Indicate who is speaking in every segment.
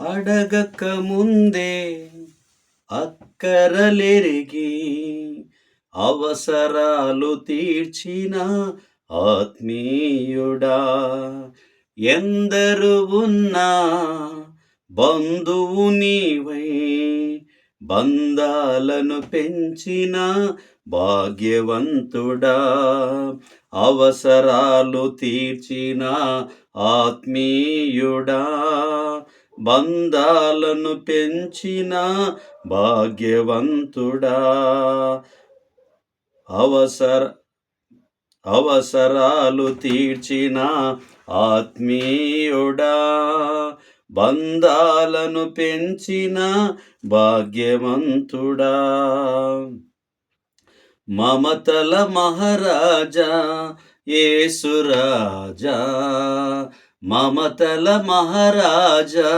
Speaker 1: అడగక ముందే అక్కరలెరిగి అవసరాలు తీర్చిన ఆత్మీయుడా. ఎందరు ఉన్నా బంధువు నీవై బంధాలను పెంచిన భాగ్యవంతుడా. అవసరాలు తీర్చిన ఆత్మీయుడా. బంధాలను పెంచిన భాగ్యవంతుడా. అవసర అవసరాలు తీర్చిన ఆత్మీయుడా. బంధాలను పెంచిన భాగ్యవంతుడా. మమతల మహారాజా యేసురాజా. మమతల మహారాజా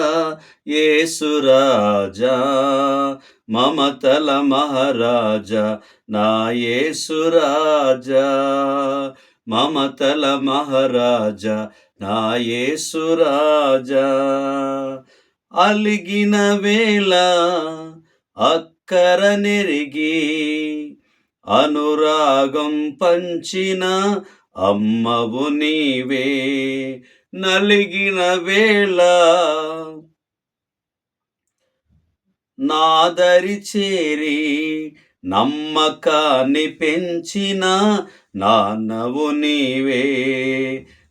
Speaker 1: ఏసురాజా మమతల మహారాజా నా ఏసురాజా మమతల మహారాజా నా ఏసురాజా అలిగిన వేళ అక్కర నెరిగి అనురాగం పంచిన అమ్మవు నీవే. నలిగిన వేళ నాదరి చేరి నమ్మకాన్ని పెంచిన నాన్నవు నీవే.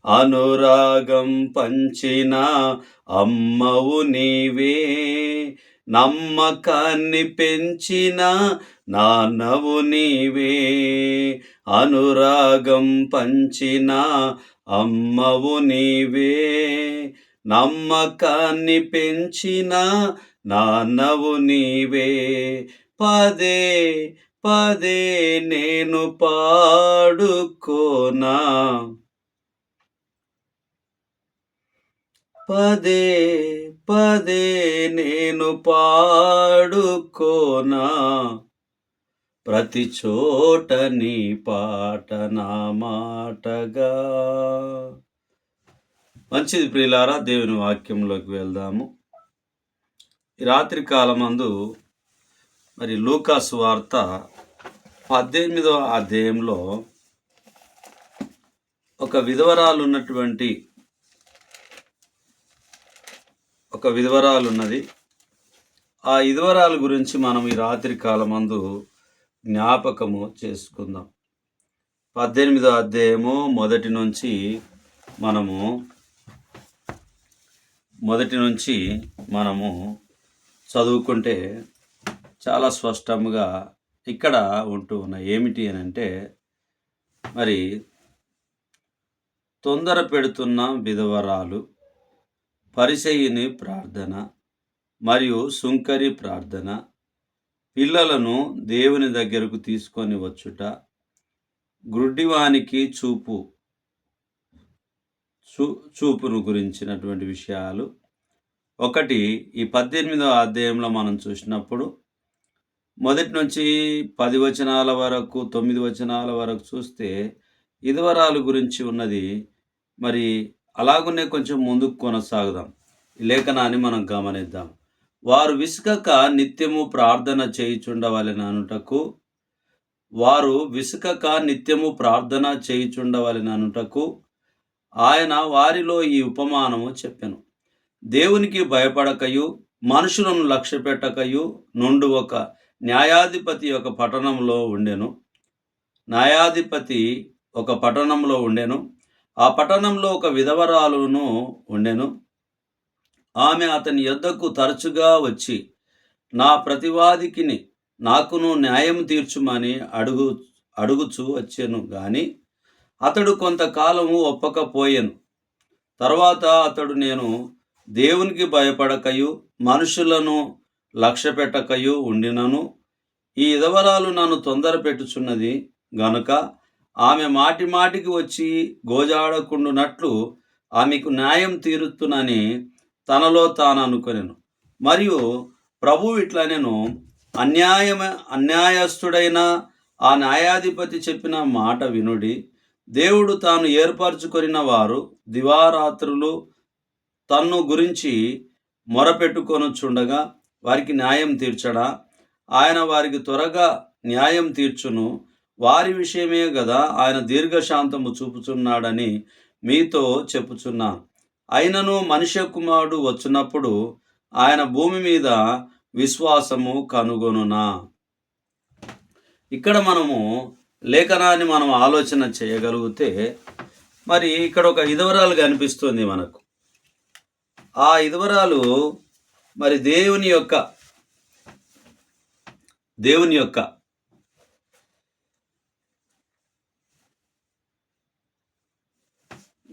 Speaker 1: అనురాగం పంచిన అమ్మవు నీవే. నమ్మకాన్ని పెంచిన నాన్నవు నీవే. అనురాగం పంచిన అమ్మవు నీవే నమ్మకాన్ని పెంచిన నాన్నవు నీవే. పదే పదే నేను పాడుకోనా? పదే పదే నేను పాడుకోనా? ప్రతి చోట నీ పాట నా మాటగా. మంచిది ప్రియులారా దేవుని వాక్యంలోకి వెళ్దాము. ఈ రాత్రి కాలమందు మరి లూకాస్ వార్త పద్దెనిమిదవ అధ్యాయంలో ఒక విధవరాలు ఉన్నటువంటి ఒక విధవరాలు ఉన్నది ఆ విధవరాలు గురించి మనం ఈ రాత్రి కాలమందు జ్ఞాపకము చేసుకుందాం. పద్దెనిమిదో అధ్యాయము మొదటి నుంచి మనము మొదటి నుంచి మనము చదువుకుంటే చాలా స్పష్టంగా ఇక్కడ ఉంటూ ఉన్న ఏమిటి అని అంటే మరి తొందర పెడుతున్న విధవరాలు పరిసయుని ప్రార్థన మరియు సుంకరి ప్రార్థన పిల్లలను దేవుని దగ్గరకు తీసుకొని వచ్చుట గ్రుడ్డివానికి చూపు చూ చూపును గురించినటువంటి విషయాలు. ఒకటి ఈ పద్దెనిమిదవ అధ్యాయంలో మనం చూసినప్పుడు మొదటి నుంచి పది వచనాల వరకు తొమ్మిది వచనాల వరకు చూస్తే ఇదివరాలు గురించి ఉన్నది. మరి అలాగునే కొంచెం ముందుకు కొనసాగుదాం. లేఖనాన్ని మనం గమనిద్దాం. వారు విసుకక నిత్యము ప్రార్థన చేయుచుండవలెన అనుటకు వారు విసుకక నిత్యము ప్రార్థన చేయుచుండవలెన అనుటకు ఆయన వారిలో ఈ ఉపమానము చెప్పెను. దేవునికి భయపడకయు మనుషులను లక్ష్యపెట్టకయు నుండి ఒక న్యాయాధిపతి ఒక పట్టణంలో ఉండెను. న్యాయాధిపతి ఒక పట్టణంలో ఉండెను. ఆ పట్టణంలో ఒక విధవరాలును ఉండెను. ఆమె అతని యొద్దకు తరచుగా వచ్చి నా ప్రతివాదికిని నాకును న్యాయం తీర్చుమని అడుగు అడుగుచూ వచ్చాను గాని అతడు కొంతకాలము ఒప్పకపోయాను. తర్వాత అతడు నేను దేవునికి భయపడకయు మనుషులను లక్ష్య పెట్టకయు ఉండినను. ఈ ఇదవరాలు నన్ను తొందర పెట్టుచున్నది గనుక ఆమె మాటి మాటికి వచ్చి గోజాడకుండునట్లు ఆమెకు న్యాయం తీరుతునని తనలో తాను అనుకొనెను. మరియు ప్రభు ఇట్లా నేను అన్యాయమ అన్యాయస్తుడైన ఆ న్యాయాధిపతి చెప్పిన మాట వినుడి. దేవుడు తాను ఏర్పరచుకొనిన వారు దివారాత్రులు తన్ను గురించి మొరపెట్టుకొనుచుండగా వారికి న్యాయం తీర్చడా? ఆయన వారికి త్వరగా న్యాయం తీర్చును. వారి విషయమే కదా ఆయన దీర్ఘశాంతము చూపుచున్నాడని మీతో చెప్పుచున్నాను. అయినను మనుష్య కుమారుడు వచ్చినప్పుడు ఆయన భూమి మీద విశ్వాసము కనుగొనునా. ఇక్కడ మనము లేఖనాన్ని మనం ఆలోచన చేయగలిగితే మరి ఇక్కడ ఒక ఇదవరాలు కనిపిస్తుంది మనకు. ఆ ఇదవరాలు మరి దేవుని యొక్క దేవుని యొక్క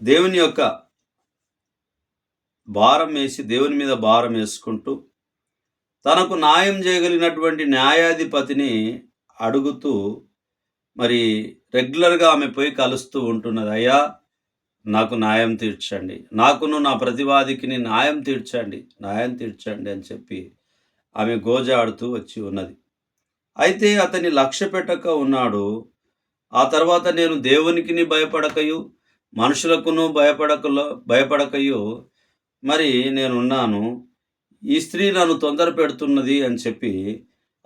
Speaker 1: దేవుని యొక్క భారం వేసి దేవుని మీద భారం వేసుకుంటూ తనకు న్యాయం చేయగలిగినటువంటి న్యాయాధిపతిని అడుగుతూ మరి రెగ్యులర్గా ఆమె పోయి కలుస్తూ ఉంటున్నది అయ్యా నాకు న్యాయం తీర్చండి. నాకును నా ప్రతివాదికి న్యాయం తీర్చండి న్యాయం తీర్చండి అని చెప్పి ఆమె గోజాడుతూ వచ్చి ఉన్నది. అయితే అతని లక్ష్య పెట్టక ఉన్నాడు. ఆ తర్వాత నేను దేవునికిని భయపడకయు మనుషులకును భయపడకలో భయపడకయు మరి నేనున్నాను ఈ స్త్రీ నన్ను తొందర పెడుతున్నది అని చెప్పి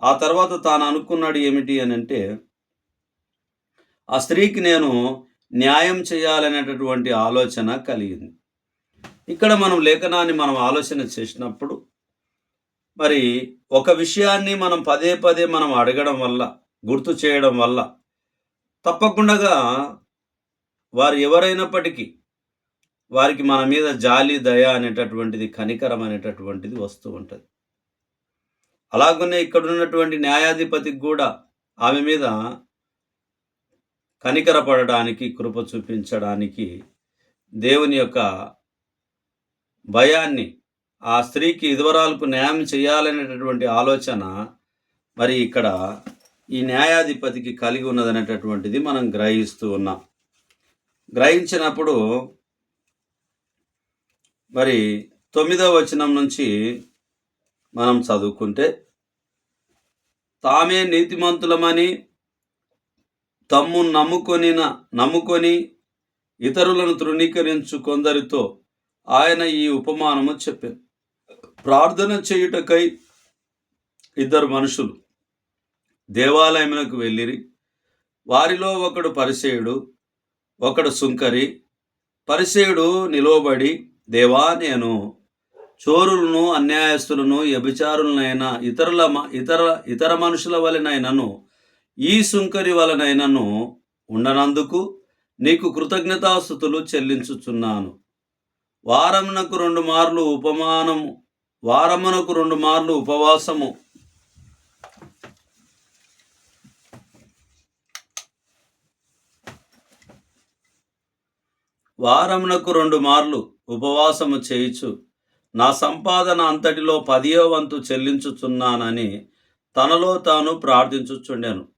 Speaker 1: ఆ తర్వాత తాను అనుకున్నాడు ఏమిటి అని అంటే ఆ స్త్రీకి నేను న్యాయం చేయాలనేటటువంటి ఆలోచన కలిగింది. ఇక్కడ మనం లేఖనాన్ని మనం ఆలోచన చేసినప్పుడు మరి ఒక విషయాన్ని మనం పదే పదే మనం అడగడం వల్ల గుర్తు చేయడం వల్ల తప్పకుండా వారు ఎవరైనప్పటికీ వారికి మన మీద జాలి దయ అనేటటువంటిది కనికరం అనేటటువంటిది వస్తూ ఉంటుంది. అలాగనే ఇక్కడ ఉన్నటువంటి న్యాయాధిపతికి కూడా ఆమె మీద కనికరపడడానికి కృప చూపించడానికి దేవుని యొక్క భయాన్ని ఆ స్త్రీకి ఇదివరాలకు న్యాయం చేయాలనేటటువంటి ఆలోచన మరి ఇక్కడ ఈ న్యాయాధిపతికి కలిగి ఉన్నదనేటటువంటిది మనం గ్రహిస్తూ ఉన్నాం. గ్రహించినప్పుడు మరి తొమ్మిదవ వచనం నుంచి మనం చదువుకుంటే తామే నీతిమంతులమని తమ్ము నమ్ముకొనిన నమ్ముకొని ఇతరులను తృణీకరించు కొందరితో ఆయన ఈ ఉపమానము చెప్పారు ప్రార్థన చేయుటకై ఇద్దరు మనుషులు దేవాలయమునకు వెళ్ళిరి. వారిలో ఒకడు పరిసేయుడు ఒకడు సుంకరి. పరిసేయుడు నిలువబడి దేవా నేను చోరులను అన్యాయస్తులను వ్యభిచారులనైనా ఇతరుల మ- ఇతర ఇతర మనుషుల వలనైనను ఈ సుంకరి వలనైనను ఉండనందుకు నీకు కృతజ్ఞతాస్థుతులు చెల్లించుచున్నాను. వారమునకు రెండు మార్లు ఉపమానము వారమునకు రెండు మార్లు ఉపవాసము. వారమునకు రెండు మార్లు ఉపవాసము చేయుచు నా సంపాదన అంతటిలో పదియో వంతు చెల్లించుచున్నానని తనలో తాను ప్రార్థించుచుండెను.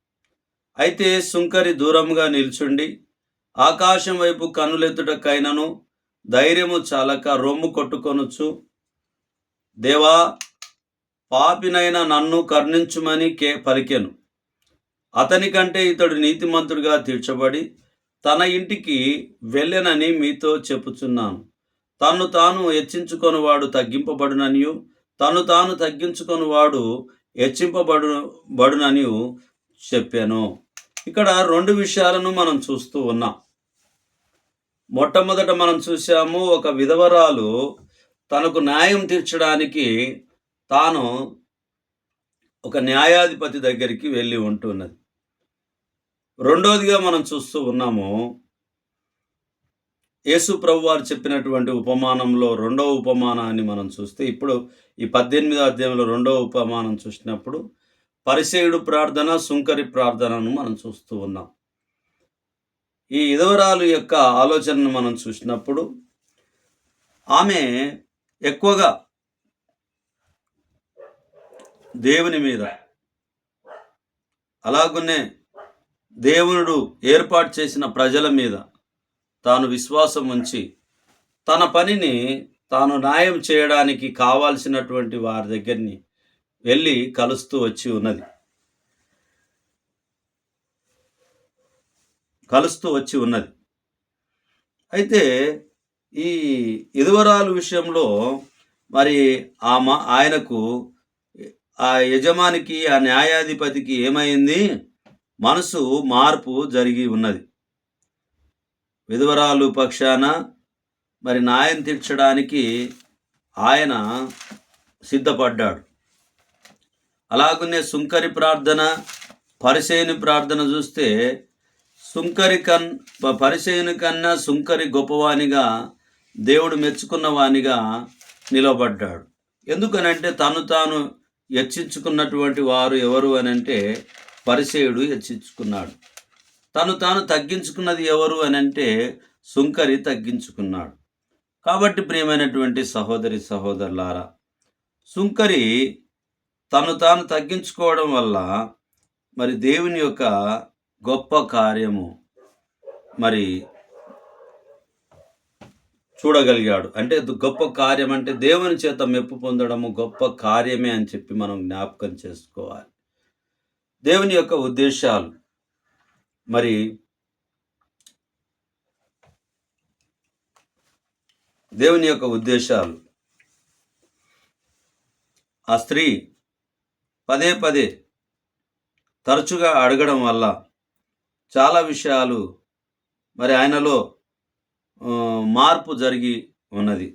Speaker 1: అయితే సుంకరి దూరంగా నిల్చుండి ఆకాశం వైపు కన్నులెత్తుటకైనను ధైర్యము చాలక రొమ్ము కొట్టుకొనుచు దేవా పాపినైన నన్ను కర్ణించుమని కే పలికెను. అతని కంటే ఇతడు నీతిమంతుడిగా తీర్చబడి తన ఇంటికి వెళ్ళెనని మీతో చెప్పుచున్నాను. తన్ను తాను హెచ్చించుకొనివాడు తగ్గింపబడుననియు తను తాను తగ్గించుకొనివాడు హెచ్చింపబడు బడుననియు చెప్పాను. ఇక్కడ రెండు విషయాలను మనం చూస్తూ ఉన్నాం. మొట్టమొదట మనం చూసాము ఒక విధవరాలు తనకు న్యాయం తీర్చడానికి తాను ఒక న్యాయాధిపతి దగ్గరికి వెళ్ళి ఉంటున్నది. రెండోదిగా మనం చూస్తూ ఉన్నాము యేసు ప్రభు వారు చెప్పినటువంటి ఉపమానంలో రెండవ ఉపమానాన్ని మనం చూస్తే ఇప్పుడు ఈ పద్దెనిమిదో అధ్యాయంలో రెండవ ఉపమానం చూసినప్పుడు పరిసేయుడు ప్రార్థన సుంకరి ప్రార్థనను మనం చూస్తూ ఉన్నాం. ఈ ఇదవరాలు యొక్క ఆలోచనను మనం చూసినప్పుడు ఆమె ఎక్కువగా దేవుని మీద అలాగునే దేవునుడు ఏర్పాటు చేసిన ప్రజల మీద తాను విశ్వాసం ఉంచి తన పనిని తాను న్యాయం చేయడానికి కావాల్సినటువంటి వారి దగ్గరని వెళ్ళి కలుస్తూ వచ్చి ఉన్నది. కలుస్తూ వచ్చి ఉన్నది. అయితే ఈ ఇదివరాలు విషయంలో మరి ఆ మా ఆయనకు ఆ యజమానికి ఆ న్యాయాధిపతికి ఏమైంది? మనసు మార్పు జరిగి ఉన్నది. విధవరాలు పక్షాన మరి న్యాయం తీర్చడానికి ఆయన సిద్ధపడ్డాడు. అలాగనే సుంకరి ప్రార్థన పరిసేని ప్రార్థన చూస్తే సుంకరి కన్ పరిసేని కన్నా సుంకరి గొప్పవానిగా దేవుడు మెచ్చుకున్న వానిగా నిలబడ్డాడు. ఎందుకనంటే తను తాను హెచ్చించుకున్నటువంటి వారు ఎవరు అని అంటే పరిసేయుడు హెచ్చించుకున్నాడు తను తాను తగ్గించుకున్నది ఎవరు అని అంటే సుంకరి తగ్గించుకున్నాడు. కాబట్టి ప్రియమైనటువంటి సహోదరి సహోదరులారా సుంకరి తను తాను తగ్గించుకోవడం వల్ల మరి దేవుని యొక్క గొప్ప కార్యము మరి చూడగలిగాడు. అంటే గొప్ప కార్యం అంటే దేవుని చేత మెప్పు పొందడము గొప్ప కార్యమే అని చెప్పి మనం జ్ఞాపకం చేసుకోవాలి. దేవుని యొక్క ఉద్దేశాలు మరి దేవుని యొక్క ఉద్దేశాలు. ఆ స్త్రీ పదే పదే తరచుగా అడగడం వల్ల చాలా విషయాలు మరి ఆయనలో మార్పు జరిగి ఉన్నది.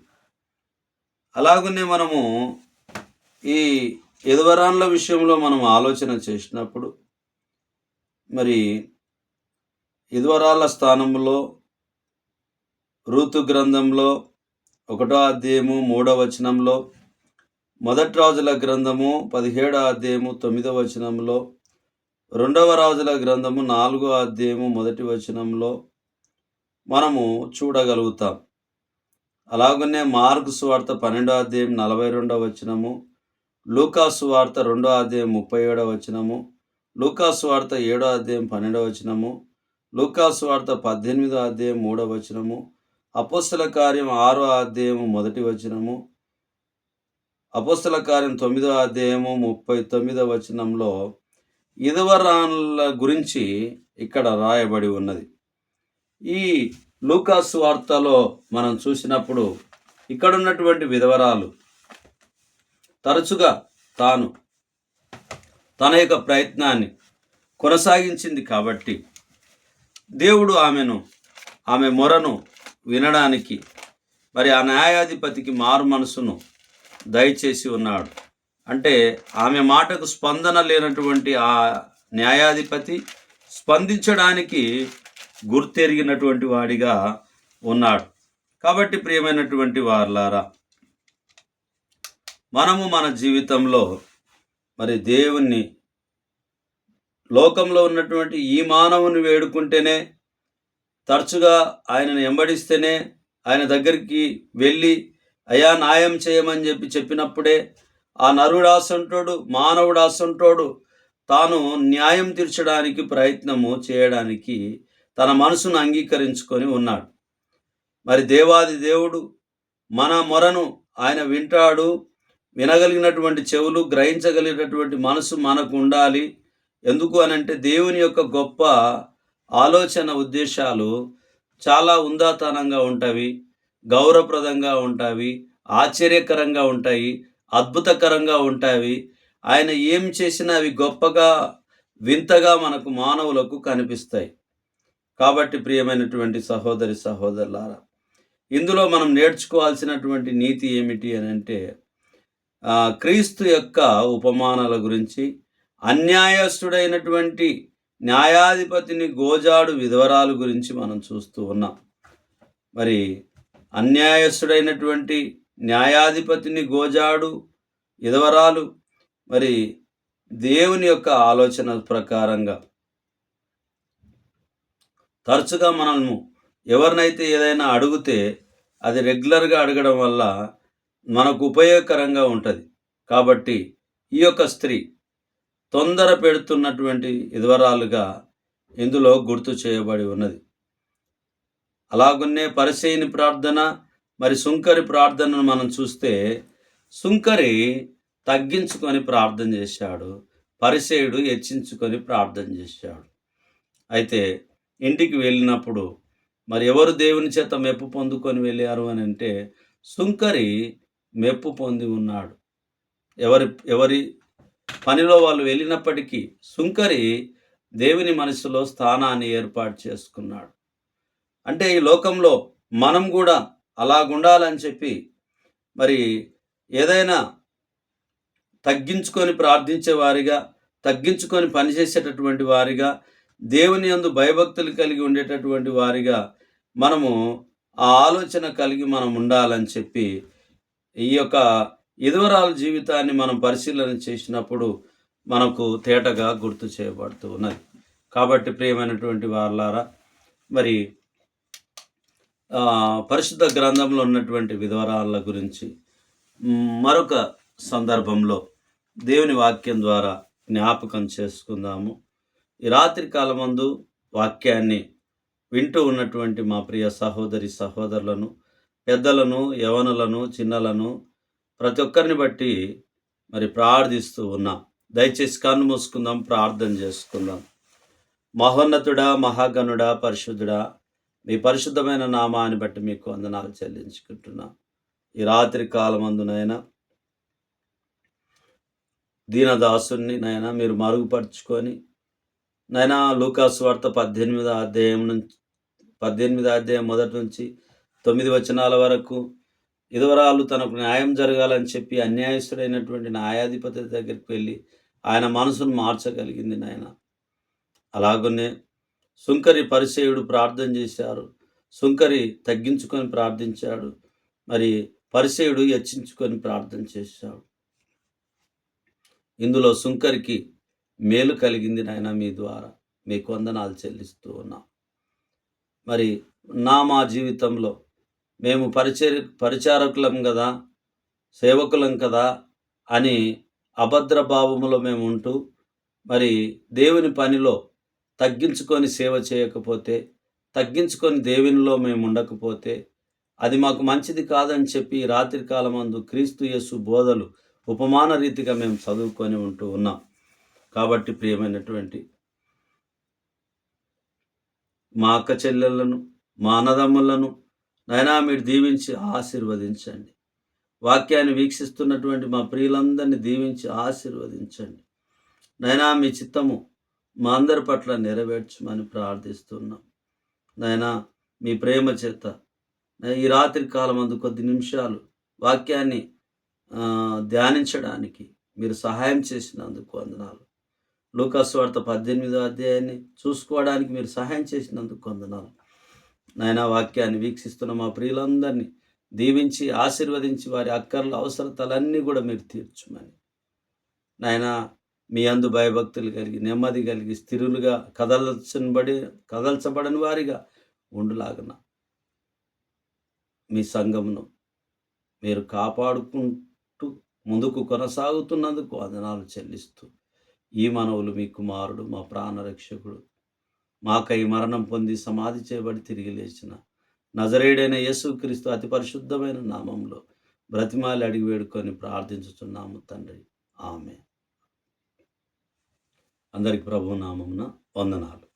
Speaker 1: అలాగనే మనము ఈ ఎదువరాన్ల విషయంలో మనం ఆలోచన చేసినప్పుడు మరి ఇదివరాల స్థానంలో ఋతు గ్రంథంలో ఒకటో అధ్యాయము మూడవ వచనంలో మొదటి రాజుల గ్రంథము పదిహేడో అధ్యాయము తొమ్మిదవ వచనంలో రెండవ రాజుల గ్రంథము నాలుగో అధ్యాయము మొదటి వచనంలో మనము చూడగలుగుతాం. అలాగనే మార్కు సువార్త పన్నెండో అధ్యాయం నలభై రెండవ వచనము లూకాసు వార్త రెండో అధ్యాయం ముప్పై ఏడవ వచనము లూకాసు వార్త ఏడో అధ్యాయం పన్నెండవ వచనము లూకాసు వార్త పద్దెనిమిదో అధ్యాయం మూడవ వచనము అపోస్తల కార్యం ఆరో అధ్యాయము మొదటి వచనము అపోస్తల కార్యం తొమ్మిదో అధ్యాయము ముప్పై తొమ్మిదో వచనంలో ఇదవరాన్ల గురించి ఇక్కడ రాయబడి ఉన్నది. ఈ లూకాసు వార్తలో మనం చూసినప్పుడు ఇక్కడ ఉన్నటువంటి విధవరాలు తరచుగా తాను తన యొక్క ప్రయత్నాన్ని కొనసాగించింది కాబట్టి దేవుడు ఆమెను ఆమె మొరను వినడానికి మరి ఆ న్యాయాధిపతికి మారు మనసును దయచేసి ఉన్నాడు. అంటే ఆమె మాటకు స్పందన లేనటువంటి ఆ న్యాయాధిపతి స్పందించడానికి గుర్తెరిగినటువంటి వాడిగా ఉన్నాడు. కాబట్టి ప్రియమైనటువంటి వార్లారా మనము మన జీవితంలో మరి దేవుణ్ణి లోకంలో ఉన్నటువంటి ఈ మానవుని వేడుకుంటేనే తరచుగా ఆయనను ఎంబడిస్తేనే ఆయన దగ్గరికి వెళ్ళి అయా న్యాయం చేయమని చెప్పి చెప్పినప్పుడే ఆ నరుడు అసంటోడు మానవుడు అసంటోడు తాను న్యాయం తీర్చడానికి ప్రయత్నము చేయడానికి తన మనసును అంగీకరించుకొని ఉన్నాడు. మరి దేవాది దేవుడు మన మొరను ఆయన వింటాడు వినగలిగినటువంటి చెవులు గ్రహించగలిగినటువంటి మనసు మనకు ఉండాలి. ఎందుకు అనంటే దేవుని యొక్క గొప్ప ఆలోచన ఉద్దేశాలు చాలా ఉందాతనంగా ఉంటాయి గౌరవప్రదంగా ఉంటాయి ఆశ్చర్యకరంగా ఉంటాయి అద్భుతకరంగా ఉంటాయి. ఆయన ఏం చేసినా అవి గొప్పగా వింతగా మనకు మానవులకు కనిపిస్తాయి. కాబట్టి ప్రియమైనటువంటి సహోదరి సహోదరులారా ఇందులో మనం నేర్చుకోవాల్సినటువంటి నీతి ఏమిటి అని అంటే క్రీస్తు యొక్క ఉపమానాల గురించి అన్యాయస్తుడైనటువంటి న్యాయాధిపతిని గోజాడు విధవరాలు గురించి మనం చూస్తూ ఉన్నాం. మరి అన్యాయస్తుడైనటువంటి న్యాయాధిపతిని గోజాడు విధవరాలు మరి దేవుని యొక్క ఆలోచన ప్రకారంగా తరచుగా మనము ఎవరినైతే ఏదైనా అడిగితే అది రెగ్యులర్గా అడగడం వల్ల మనకు ఉపయోగకరంగా ఉంటుంది. కాబట్టి ఈ యొక్క స్త్రీ తొందర పెడుతున్నటువంటి ఇదివరాలుగా ఇందులో గుర్తు చేయబడి ఉన్నది. అలాగున్నే పరిచయని ప్రార్థన మరి సుంకరి ప్రార్థనను మనం చూస్తే సుంకరి తగ్గించుకొని ప్రార్థన చేశాడు పరిసేయుడు హెచ్చించుకొని ప్రార్థన చేశాడు. అయితే ఇంటికి వెళ్ళినప్పుడు మరి ఎవరు దేవుని చేత మెప్పు పొందుకొని వెళ్ళారు అని అంటే సుంకరి మెప్పు పొంది ఉన్నాడు. ఎవరి ఎవరి పనిలో వాళ్ళు వెళ్ళినప్పటికీ సుంకరి దేవుని మనసులో స్థానాన్ని ఏర్పాటు చేసుకున్నాడు. అంటే ఈ లోకంలో మనం కూడా అలాగుండాలని చెప్పి మరి ఏదైనా తగ్గించుకొని ప్రార్థించే వారిగా తగ్గించుకొని పనిచేసేటటువంటి వారిగా దేవుని యందు భయభక్తులు కలిగి ఉండేటటువంటి వారిగా మనము ఆ ఆలోచన కలిగి మనం ఉండాలని చెప్పి ఈ యొక్క ఇదివరాల జీవితాన్ని మనం పరిశీలన చేసినప్పుడు మనకు తేటగా గుర్తు చేయబడుతూ ఉన్నది. కాబట్టి ప్రియమైనటువంటి వాళ్ళారా మరి పరిశుద్ధ గ్రంథంలో ఉన్నటువంటి విధవరాల గురించి మరొక సందర్భంలో దేవుని వాక్యం ద్వారా జ్ఞాపకం చేసుకుందాము. ఈ రాత్రి కాలమందు వాక్యాన్ని వింటూ ఉన్నటువంటి మా ప్రియ సహోదరి సహోదరులను పెద్దలను యవనులను చిన్నలను ప్రతి ఒక్కరిని బట్టి మరి ప్రార్థిస్తూ ఉన్నాం. దయచేసి కన్ను మూసుకుందాం ప్రార్థన చేసుకుందాం. మహోన్నతుడా మహాగణుడా పరిశుద్ధుడా మీ పరిశుద్ధమైన నామాన్ని బట్టి మీకు వందనాలు చెల్లించుకుంటున్నా. ఈ రాత్రి కాలమందునైనా దీనదాసుని నైనా మీరు మరుగుపరుచుకొని నైనా లూకాస్ వార్త పద్దెనిమిదో అధ్యాయం నుంచి పద్దెనిమిదో అధ్యాయం మొదటి నుంచి తొమ్మిది వచనాల వరకు ఇదివరాలు తనకు న్యాయం జరగాలని చెప్పి అన్యాయస్తుడైనటువంటి న్యాయాధిపతి దగ్గరికి వెళ్ళి ఆయన మనసును మార్చగలిగింది నాయన. అలాగనే సుంకరి పరిచయుడు ప్రార్థన చేశారు. సుంకరి తగ్గించుకొని ప్రార్థించాడు. మరి పరిచయుడు హెచ్చించుకొని ప్రార్థన చేశాడు. ఇందులో సుంకరికి మేలు కలిగింది నాయన మీ ద్వారా. మీకు వందనాలు చెల్లిస్తూ ఉన్నాం. మరి నా మా జీవితంలో మేము పరిచర్ పరిచారకులం కదా సేవకులం కదా అని అభద్ర భావములో మేము ఉంటూ మరి దేవుని పనిలో తగ్గించుకొని సేవ చేయకపోతే తగ్గించుకొని దేవునిలో మేము ఉండకపోతే అది మాకు మంచిది కాదని చెప్పి రాత్రి కాలమందు క్రీస్తు యేసు బోధలు ఉపమాన రీతిగా మేము చదువుకొని ఉంటూ ఉన్నాం. కాబట్టి ప్రియమైనటువంటి మా అక్క చెల్లెళ్ళను మా అన్నదమ్ములను నైనా మీరు దీవించి ఆశీర్వదించండి. వాక్యాన్ని వీక్షిస్తున్నటువంటి మా ప్రియులందరినీ దీవించి ఆశీర్వదించండి. నైనా మీ చిత్తము మా అందరి పట్ల నెరవేర్చమని ప్రార్థిస్తున్నాం. నైనా మీ ప్రేమ చేత ఈ రాత్రి కాలం అందు కొద్ది నిమిషాలు వాక్యాన్ని ధ్యానించడానికి మీరు సహాయం చేసినందుకు వందనాలు. లూకాసు వార్త పద్దెనిమిదో అధ్యాయాన్ని చూసుకోవడానికి మీరు సహాయం చేసినందుకు వందనాలు. నాయన వాక్యాన్ని వీక్షిస్తున్న మా ప్రియులందరినీ దీవించి ఆశీర్వదించి వారి అక్కర్ల అవసరతలన్నీ కూడా మీరు తీర్చుమని. నాయన మీ అందు భయభక్తులు కలిగి నెమ్మది కలిగి స్థిరులుగా కదల్చబడి కదల్చబడని వారిగా ఉండులాగన. మీ సంఘమును మీరు కాపాడుకుంటూ ముందుకు కొనసాగుతున్నందుకు వందనాలు చెల్లిస్తూ ఈ మనవులు మీ కుమారుడు మా ప్రాణరక్షకుడు మాకై మరణం పొంది సమాధి చేయబడి తిరిగి లేచిన నజరేడైన యేసుక్రీస్తు అతి పరిశుద్ధమైన నామంలో బ్రతిమాలి అడిగి వేడుకొని ప్రార్థించుచున్నాము తండ్రి. ఆమె అందరికి ప్రభు నామమున వందనాలు.